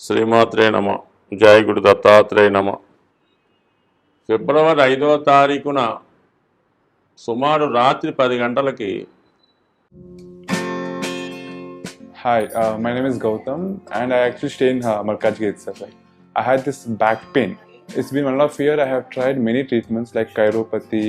శ్రీమాత్రే నమ. జయ గురు దత్తాత్రేయ నమ. ఫిబ్రవరి ఐదవ తారీఖున సుమారు రాత్రి పది గంటలకి hi my name is Gautam and I actually stay in Markaz gate sir I had this back pain it's been one of year I have tried many treatments like chiropathy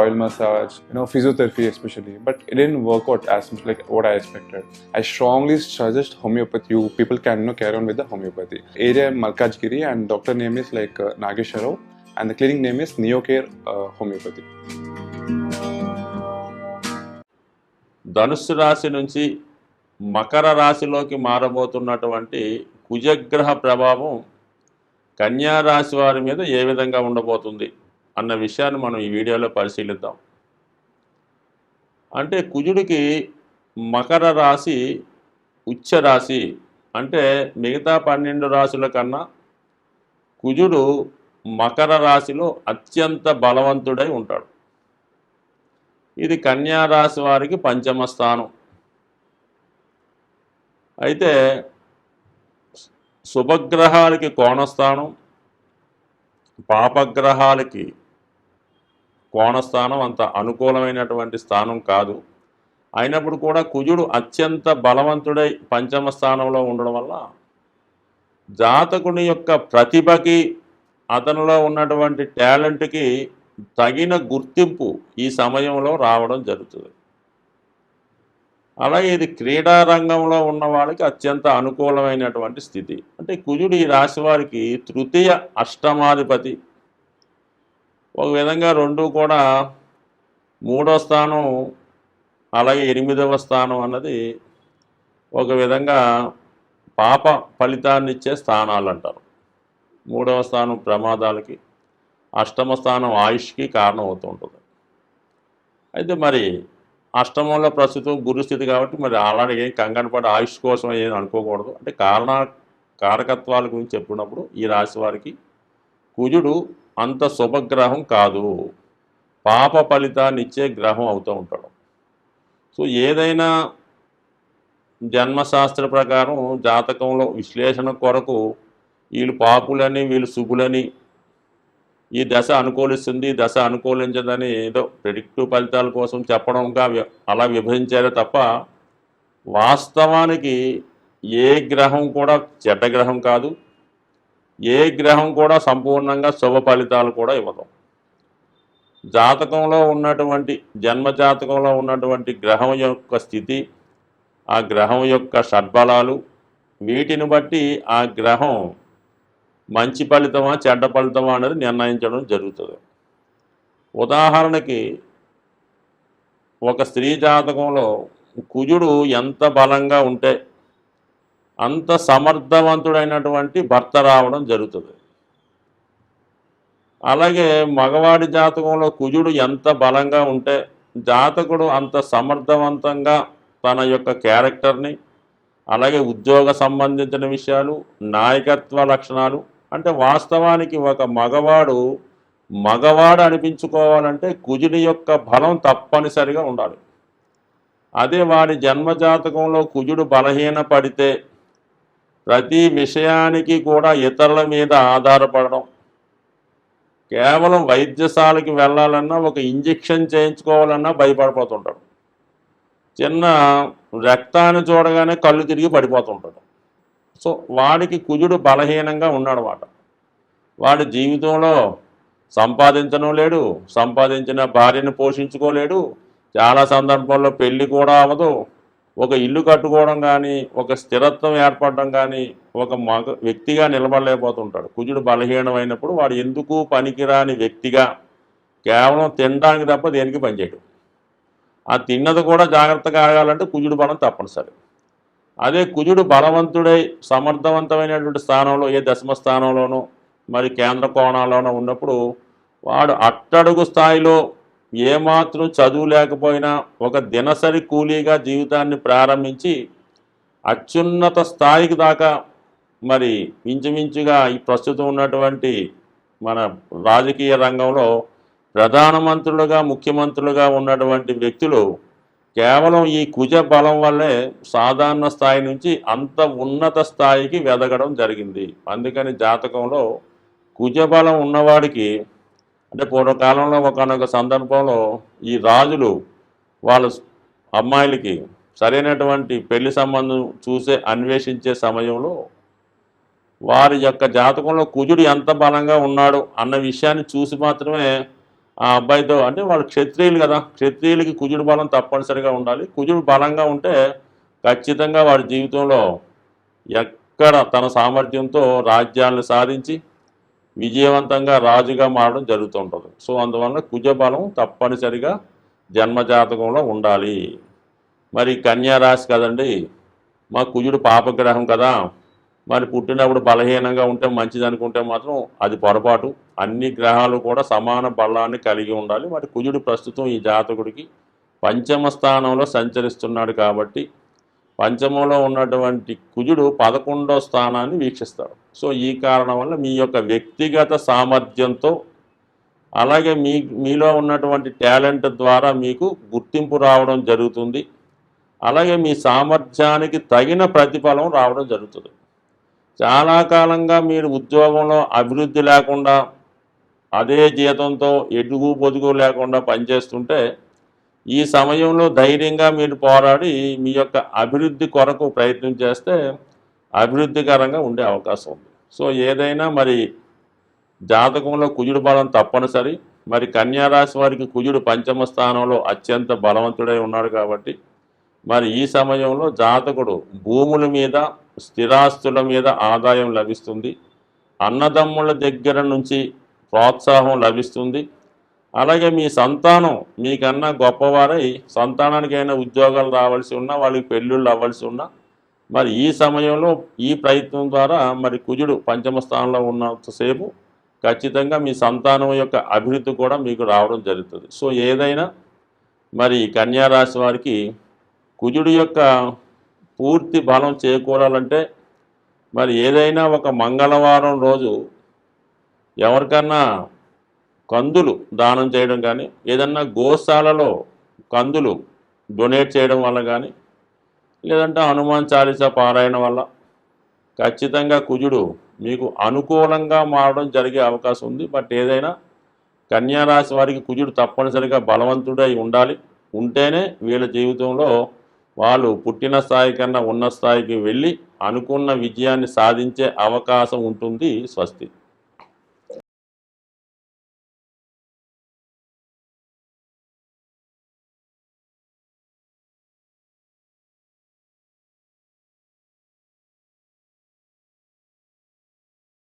many treatments like chiropathy, oil massage, you know, physiotherapy especially, but it didn't work out as much like what I expected. I strongly suggest homeopathy. You people can you know, carry on with the homeopathy. Area Malkajgiri, and doctor name is like uh, Nagesharov, and the clinic name is Neocare uh, Homeopathy. ధనుస్సు రాశి నుంచి మకర రాశిలోకి మారబోతున్నటువంటి కుజగ్రహ ప్రభావం కన్యా రాశి వారి మీద ఏ విధంగా ఉండబోతుంది అన్న విషయాన్ని మనం ఈ వీడియోలో పరిశీలిద్దాం. అంటే కుజుడికి మకర రాశి ఉచ్చ రాశి అంటే మిగతా పన్నెండు రాశుల కన్నా కుజుడు మకర రాశిలో అత్యంత బలవంతుడై ఉంటాడు. ఇది కన్యా రాశి వారికి పంచమ స్థానం. అయితే శుభగ్రహాలకి కోణస్థానం పాపగ్రహాలకి కోణస్థానం అంత అనుకూలమైనటువంటి స్థానం కాదు. అయినప్పుడు కూడా కుజుడు అత్యంత బలవంతుడై పంచమ స్థానంలో ఉండడం వల్ల జాతకుని యొక్క ప్రతిభకి అతనిలో ఉన్నటువంటి టాలెంట్కి తగిన గుర్తింపు ఈ సమయంలో రావడం జరుగుతుంది. అలాగే ఇది క్రీడా రంగంలో ఉన్న వాళ్ళకి అత్యంత అనుకూలమైనటువంటి స్థితి. అంటే కుజుడు ఈ రాశి వారికి తృతీయ అష్టమాధిపతి ఒక విధంగా రెండు కూడా మూడో స్థానం అలాగే ఎనిమిదవ స్థానం అన్నది ఒక విధంగా పాప ఫలితాన్ని ఇచ్చే స్థానాలు అంటారు మూడవ స్థానం ప్రమాదాలకి అష్టమ స్థానం ఆయుష్కి కారణం అవుతూ ఉంటుంది అయితే మరి అష్టమంలో ప్రస్తుతం గురుస్థితి కాబట్టి మరి అలాగే ఏం కంగారు పడి ఆయుష్ కోసం ఏం అనుకోకూడదు. అంటే కారణ కారకత్వాల గురించి చెప్పినప్పుడు ఈ రాశి వారికి కుజుడు అంత శుభగ్రహం కాదు. పాప ఫలితాన్ని ఇచ్చే గ్రహం అవుతూ ఉంటాడు. సో ఏదైనా జన్మశాస్త్ర ప్రకారం జాతకంలో విశ్లేషణ కొరకు వీళ్ళు పాపులని వీళ్ళు శుభులని ఈ దశ అనుకూలిస్తుంది ఈ దశ అనుకూలించదని ఏదో ప్రిడిక్టివ్ ఫలితాల కోసం చెప్పడంగా అలా విభజించారే తప్ప వాస్తవానికి ఏ గ్రహం కూడా చెడ్డ గ్రహం కాదు. ఏ గ్రహం కూడా సంపూర్ణంగా శుభ ఫలితాలు కూడా ఇవ్వదు. జాతకంలో ఉన్నటువంటి జన్మ జాతకంలో ఉన్నటువంటి గ్రహం యొక్క స్థితి ఆ గ్రహం యొక్క షడ్బలాలు వీటిని బట్టి ఆ గ్రహం మంచి ఫలితమా చెడ్డ ఫలితమా అనేది నిర్ణయించడం జరుగుతుంది. ఉదాహరణకి ఒక స్త్రీ జాతకంలో కుజుడు ఎంత బలంగా ఉంటే అంత సమర్థవంతుడైనటువంటి భర్త రావడం జరుగుతుంది. అలాగే మగవాడి జాతకంలో కుజుడు ఎంత బలంగా ఉంటే జాతకుడు అంత సమర్థవంతంగా తన యొక్క క్యారెక్టర్ని అలాగే ఉద్యోగ సంబంధించిన విషయాలు నాయకత్వ లక్షణాలు అంటే వాస్తవానికి ఒక మగవాడు మగవాడు అనిపించుకోవాలంటే కుజుడి యొక్క బలం తప్పనిసరిగా ఉండాలి. అదే వాడి జన్మజాతకంలో కుజుడు బలహీన పడితే ప్రతి విషయానికి కూడా ఇతరుల మీద ఆధారపడడం. కేవలం వైద్యశాలకి వెళ్ళాలన్నా ఒక ఇంజెక్షన్ చేయించుకోవాలన్నా భయపడిపోతుంటాడు. చిన్న రక్తాన్ని చూడగానే కళ్ళు తిరిగి పడిపోతుంటాడు. సో వాడికి కుజుడు బలహీనంగా ఉన్నాడు మాట వాడి జీవితంలో సంపాదించడం లేడు సంపాదించిన భార్యను పోషించుకోలేడు చాలా సందర్భాల్లో పెళ్ళి కూడా అవ్వదు ఒక ఇల్లు కట్టుకోవడం కానీ ఒక స్థిరత్వం ఏర్పడడం కానీ ఒక మగ వ్యక్తిగా నిలబడలేకపోతుంటాడు. కుజుడు బలహీనమైనప్పుడు వాడు ఎందుకు పనికిరాని వ్యక్తిగా కేవలం తినడానికి తప్ప దేనికి పనిచేయడు. ఆ తిన్నది కూడా జాగ్రత్తగా ఆగాలంటే కుజుడు బలం తప్పనిసరి. అదే కుజుడు బలవంతుడై సమర్థవంతమైనటువంటి స్థానంలో ఏ దశమ స్థానంలోనో మరి కేంద్ర కోణాల్లోనో ఉన్నప్పుడు వాడు అట్టడుగు స్థాయిలో ఏమాత్రం చదువు లేకపోయినా ఒక దినసరి కూలీగా జీవితాన్ని ప్రారంభించి అత్యున్నత స్థాయికి దాకా మరి ఇంచుమించుగా ఈ ప్రస్తుతం ఉన్నటువంటి మన రాజకీయ రంగంలో ప్రధానమంత్రులుగా ముఖ్యమంత్రులుగా ఉన్నటువంటి వ్యక్తులు కేవలం ఈ కుజ బలం వల్లే సాధారణ స్థాయి నుంచి అంత ఉన్నత స్థాయికి వెదగడం జరిగింది. అందుకని జాతకంలో కుజ బలం ఉన్నవాడికి అంటే పూర్వకాలంలో ఒకనొక సందర్భంలో ఈ రాజులు వాళ్ళ అమ్మాయిలకి సరైనటువంటి పెళ్ళి సంబంధం చూసే అన్వేషించే సమయంలో వారి యొక్క జాతకంలో కుజుడు ఎంత బలంగా ఉన్నాడు అన్న విషయాన్ని చూసి మాత్రమే ఆ అబ్బాయితో అంటే వాళ్ళు క్షత్రియులు కదా క్షత్రియులకి కుజుడు బలం తప్పనిసరిగా ఉండాలి. కుజుడు బలంగా ఉంటే ఖచ్చితంగా వాడి జీవితంలో ఎక్కడ తన సామర్థ్యంతో రాజ్యాలను సాధించి విజయవంతంగా రాజుగా మారడం జరుగుతుంటుంది. సో అందువలన కుజ బలం తప్పనిసరిగా జన్మజాతకంలో ఉండాలి. మరి కన్యారాశి కదండి మా కుజుడు పాపగ్రహం కదా మరి పుట్టినప్పుడు బలహీనంగా ఉంటే మంచిది అనుకుంటే మాత్రం అది పొరపాటు. అన్ని గ్రహాలు కూడా సమాన బలాన్ని కలిగి ఉండాలి. మరి కుజుడు ప్రస్తుతం ఈ జాతకుడికి పంచమ స్థానంలో సంచరిస్తున్నాడు కాబట్టి పంచమంలో ఉన్నటువంటి కుజుడు పదకొండో స్థానాన్ని వీక్షిస్తాడు. సో ఈ కారణం వల్ల మీ యొక్క వ్యక్తిగత సామర్థ్యంతో అలాగే మీ మీలో ఉన్నటువంటి టాలెంట్ ద్వారా మీకు గుర్తింపు రావడం జరుగుతుంది. అలాగే మీ సామర్థ్యానికి తగిన ప్రతిఫలం రావడం జరుగుతుంది. చాలా కాలంగా మీరు ఉద్యోగంలో అభివృద్ధి లేకుండా అదే జీతంతో ఎడుగు పొదుగు లేకుండా పనిచేస్తుంటే ఈ సమయంలో ధైర్యంగా మీరు పోరాడి మీ యొక్క అభివృద్ధి కొరకు ప్రయత్నం చేస్తే అభివృద్ధికరంగా ఉండే అవకాశం ఉంది. సో ఏదైనా మరి జాతకంలో కుజుడు బలం తప్పనిసరి. మరి కన్యారాశి వారికి కుజుడు పంచమ స్థానంలో అత్యంత బలవంతుడై ఉన్నాడు కాబట్టి మరి ఈ సమయంలో జాతకుడు భూముల మీద స్థిరాస్తుల మీద ఆదాయం లభిస్తుంది. అన్నదమ్ముల దగ్గర నుంచి ప్రోత్సాహం లభిస్తుంది. అలాగే మీ సంతానం మీకన్నా గొప్పవారై సంతానానికైనా ఉద్యోగాలు రావాల్సి ఉన్నా వాళ్ళకి పెళ్ళిళ్ళు అవ్వాల్సి ఉన్నా మరి ఈ సమయంలో ఈ ప్రయత్నం ద్వారా మరి కుజుడు పంచమ స్థానంలో ఉన్నంతసేపు ఖచ్చితంగా మీ సంతానం యొక్క అభివృద్ధి కూడా మీకు రావడం జరుగుతుంది. సో ఏదైనా మరి కన్యా రాశి వారికి కుజుడు యొక్క పూర్తి బలం చేకూరాలంటే మరి ఏదైనా ఒక మంగళవారం రోజు ఎవరికన్నా కందులు దానం చేయడం కానీ ఏదన్నా గోశాలలో కందులు డొనేట్ చేయడం వల్ల కానీ లేదంటే హనుమాన్ చాలీసా పారాయణ వల్ల ఖచ్చితంగా కుజుడు మీకు అనుకూలంగా మారడం జరిగే అవకాశం ఉంది. బట్ ఏదైనా కన్యారాశి వారికి కుజుడు తప్పనిసరిగా బలవంతుడై ఉండాలి. ఉంటేనే వీళ్ళ జీవితంలో వాళ్ళు పుట్టిన స్థాయి కన్నా ఉన్న స్థాయికి వెళ్ళి అనుకున్న విజయాన్ని సాధించే అవకాశం ఉంటుంది స్వస్తి.